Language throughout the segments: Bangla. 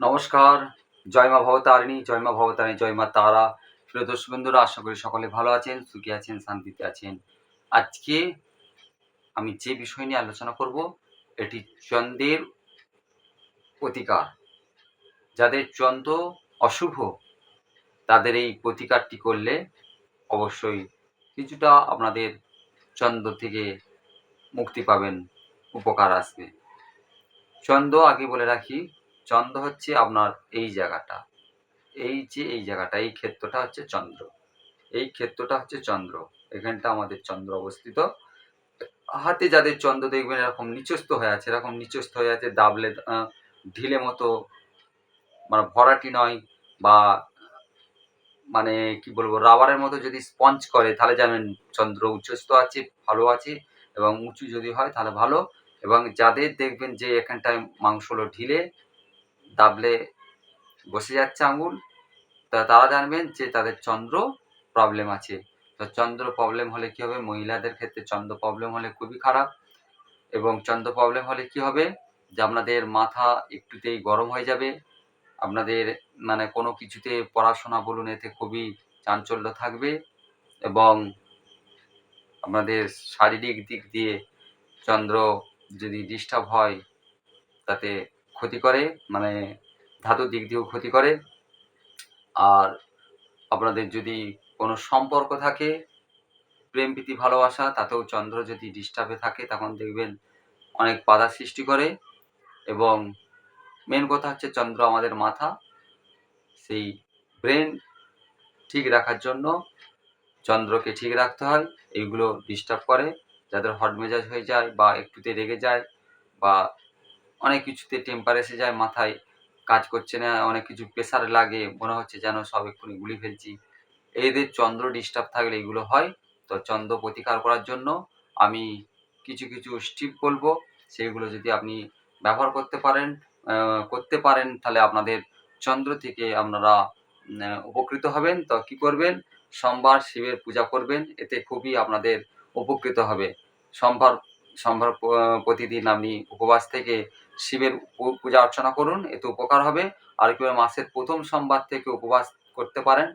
নমস্কার, জয় মা ভবতারিণী, জয় মা ভবতারিণী, জয় মা তারা। প্রিয় দর্শক বন্ধুরা, আশা করি সকলে ভালো আছেন, সুখী আছেন, শান্তিতে আছেন। আজকে আমি যে বিষয় নিয়ে আলোচনা করব, এটি চন্দ্রের প্রতিকার। যাদের চন্দ্র অশুভ, তাদের এই প্রতিকারটি করলে অবশ্যই কিছুটা আপনাদের চন্দ্র থেকে মুক্তি পাবেন, উপকার আসবে। চন্দ্র আগে বলে রাখি চন্দ্র হচ্ছে আপনার এই জায়গাটা। এই যে এই জায়গাটা, এই ক্ষেত্রটা হচ্ছে চন্দ্র। এই ক্ষেত্রটা হচ্ছে চন্দ্র। এখানটা আমাদের চন্দ্র অবস্থিত। হাতে যাদের চন্দ্র দেখবেন এরকম নিচস্থ হয়ে আছে, এরকম নিচস্থ হয়ে আছে দাবলে ঢিলে মতো মানে ভরাটি নয় বা মানে কি বলব, রাবারের মতো যদি স্পঞ্জ করে, তাহলে জানেন চন্দ্র উচ্চস্থ আছে, ভালো আছে এবং উঁচু যদি হয়, তাহলে ভালো। এবং যাদের দেখবেন যে এখানটায় মাংসগুলো ঢিলে দাবলে বসে যাচ্ছে আঙুল তা তারা জানবেন যে তাদের চন্দ্র প্রবলেম আছে। তো চন্দ্র প্রবলেম হলে কি হবে? মহিলাদের ক্ষেত্রে চন্দ্র প্রবলেম হলে খুবই খারাপ। এবং চন্দ্র প্রবলেম হলে কি হবে? যে আপনাদের মাথা একটুতেই গরম হয়ে যাবে। আপনাদের মানে কোনো কিছুতে পড়াশোনা বলুন, এতে খুবই চাঞ্চল্য থাকবে। এবং আপনাদের শারীরিক দিক দিয়ে চন্দ্র যদি ডিস্টার্ব হয়, তাতে ক্ষতি করে মানে ধাতুর দিক দিয়েও ক্ষতি করে। আর আপনাদের যদি কোনো সম্পর্ক থাকে, প্রেম, প্রীতি, ভালোবাসা, তাতেও চন্দ্র যদি ডিস্টার্বে থাকে, তখন দেখবেন অনেক বাধা সৃষ্টি করে। এবং মেন কথা হচ্ছে চন্দ্র আমাদের মাথা। সেই ব্রেন ঠিক রাখার জন্য চন্দ্রকে ঠিক রাখতে হয় এইগুলো ডিস্টার্ব করে। যাদের হট মেজাজ হয়ে যায় বা একটুতে রেগে যায় বা অনেক কিছুতে টেম্পার এসে যায় মাথায়, কাজ করছে না, অনেক কিছু প্রেশার লাগে, মনে হচ্ছে যেন সব এক্ষুনি গুলি ফেলছি। এদের চন্দ্র ডিস্টার্ব থাকলে এগুলো হয়, তো চন্দ্র প্রতিকার করার জন্য আমি কিছু কিছু স্টিপ বলব সেইগুলো যদি আপনি ব্যবহার করতে পারেন করতে পারেন, তাহলে আপনাদের চন্দ্র থেকে আপনারা উপকৃত হবেন। তো কি করবেন? সোমবার শিবের পূজা করবেন, এতে খুবই আপনাদের উপকৃত হবে। সোমবার প- প্রতিদিন আপনি উপবাস থেকে শিবের পূজা অর্চনা করুন, এতে উপকার হবে। আর কেউ মাসের প্রথম সোমবার থেকে উপবাস করতে পারেন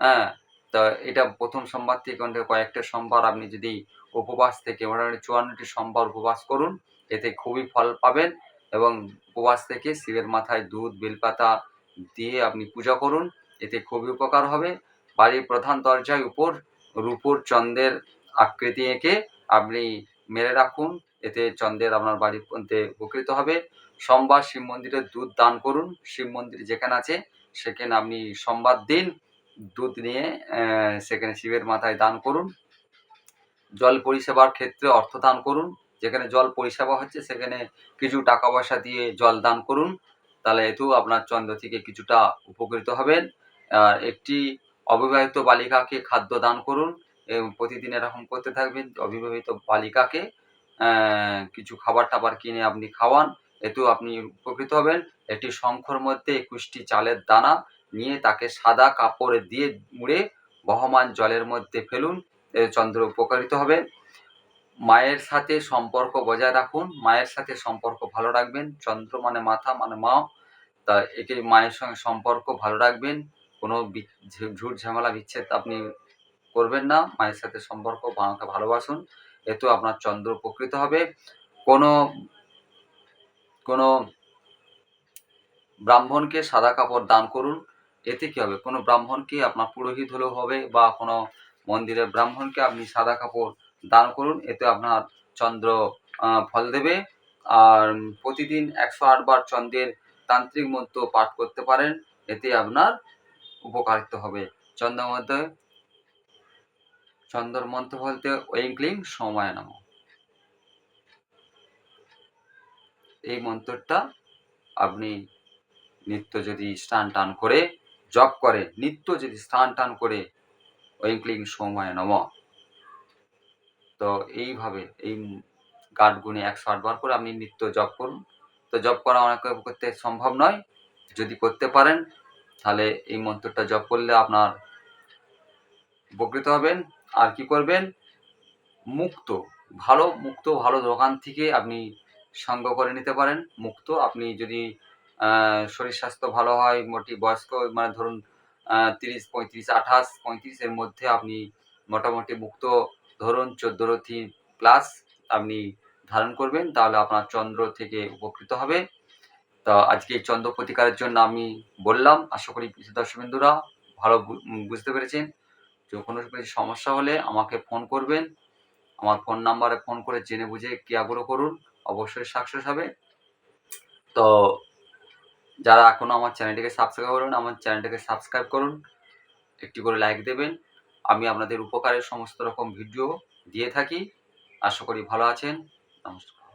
হ্যাঁ? তো এটা প্রথম সোমবার থেকে কয়েকটা সোমবার আপনি যদি উপবাস থেকে মোটামুটি চুয়ান্নটি সোমবার উপবাস করুন, এতে খুবই ফল পাবেন এবং উপবাস থেকে শিবের মাথায় দুধ, বেলপাতা দিয়ে আপনি পূজা করুন, এতে খুবই উপকার হবে। বাড়ির প্রধান দরজায় উপর, রূপোর চন্দ্রের আকৃতি এঁকে আপনি মেরে রাখুন, এতে চন্দ্রের আপনার বাড়ির মধ্যে উপকৃত হবে। সোমবার শিব মন্দিরে দুধ দান করুন, শিব মন্দির যেখানে আছে, সেখানে আপনি সোমবার দিন দুধ নিয়ে সেখানে শিবের মাথায় দান করুন। জল পরিষেবার ক্ষেত্রে অর্থ দান করুন, যেখানে জল পরিষেবা হচ্ছে, সেখানে কিছু টাকা পয়সা দিয়ে জল দান করুন। তাহলে এতেও আপনার চন্দ্র থেকে কিছুটা উপকৃত হবেন। আর একটি অবিবাহিত বালিকাকে খাদ্য দান করুন প্রতিদিন এরকম করতে থাকবেন। অবিবাহিত বালিকাকে কিছু খাবার টাবার কিনে আপনি খাওয়ান। এতেও আপনি উপকৃত হবেন। একটি শঙ্খর মধ্যে একুশটি চালের দানা নিয়ে তাকে সাদা কাপড়ে দিয়ে মুড়ে বহমান জলের মধ্যে ফেলুন। চন্দ্র উপকারিত হবে। মায়ের সাথে সম্পর্ক বজায় রাখুন। মায়ের সাথে সম্পর্ক ভালো রাখবেন। চন্দ্র মানে মাথা মানে মা। তা একে মায়ের সঙ্গে সম্পর্ক ভালো রাখবেন। কোনো ঝুট ঝামেলা, বিচ্ছেদ আপনি করবেন না, মায়ের সাথে সম্পর্ক মাকে ভালোবাসুন। এতে আপনার চন্দ্র উপকৃত হবে। কোনো কোনো ব্রাহ্মণকে সাদা কাপড় দান করুন। এতে কি হবে? কোনো ব্রাহ্মণকে আপনার পুরোহিত হলেও হবে বা কোনো মন্দিরের ব্রাহ্মণকে আপনি সাদা কাপড় দান করুন। এতে আপনার চন্দ্র ফল দেবে। আর প্রতিদিন একশো আটবার চন্দ্রের তান্ত্রিক মন্ত্র পাঠ করতে পারেন। এতে আপনার উপকারিত হবে। চন্দ্রের চন্দ্র মন্ত্র বলতে ওয়েঙ্কলিং সময় নাম। এই মন্ত্রটা আপনি নিত্য যদি স্নান টান করে, জপ করে, নিত্য যদি স্নান টান করে ওয়েঙ্কলিং সময় নম। তো এইভাবে এই গাঢ় গুণে একশো আটবার করে আপনি নিত্য জপ করুন। তো জপ করা অনেক করতে সম্ভব নয়। যদি করতে পারেন, তাহলে এই মন্ত্রটা জপ করলে আপনার উপকৃত হবেন। আর কি করবেন? মুক্ত, ভালো মুক্ত, ভালো দোকান থেকে আপনি সংগ্রহ করে নিতে পারেন। মুক্ত, আপনি যদি শরীর স্বাস্থ্য ভালো হয়, মোটি বয়স্ক মানে ধরুন তিরিশ, পঁয়ত্রিশ, আঠাশ পঁয়ত্রিশের মধ্যে আপনি মোটামুটি মুক্ত ধরুন চোদ্দ রথি প্লাস আপনি ধারণ করবেন, তাহলে আপনার চন্দ্র থেকে উপকৃত হবে। তো আজকে চন্দ্র প্রতিকারের জন্য আমি বললাম, আশা করি দর্শকবিন্দুরা ভালো বুঝতে পেরেছেন। যে কোনো সমস্যা হলে আমাকে ফোন করবেন। আমার ফোন নাম্বারে ফোন করে জেনে বুঝে ক্রিয়াগুলো করুন। অবশ্যই সাকসেস হবে। তো যারা এখনও আমার চ্যানেলটিকে সাবস্ক্রাইব করুন, আমার চ্যানেলটিকে সাবস্ক্রাইব করুন। একটি করে লাইক দেবেন। আমি আপনাদের উপকারের সমস্ত রকম ভিডিও দিয়ে থাকি। আশা করি ভালো আছেন। নমস্কার।